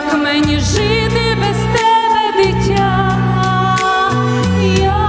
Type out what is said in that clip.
як мені жити без тебе, дитя. Я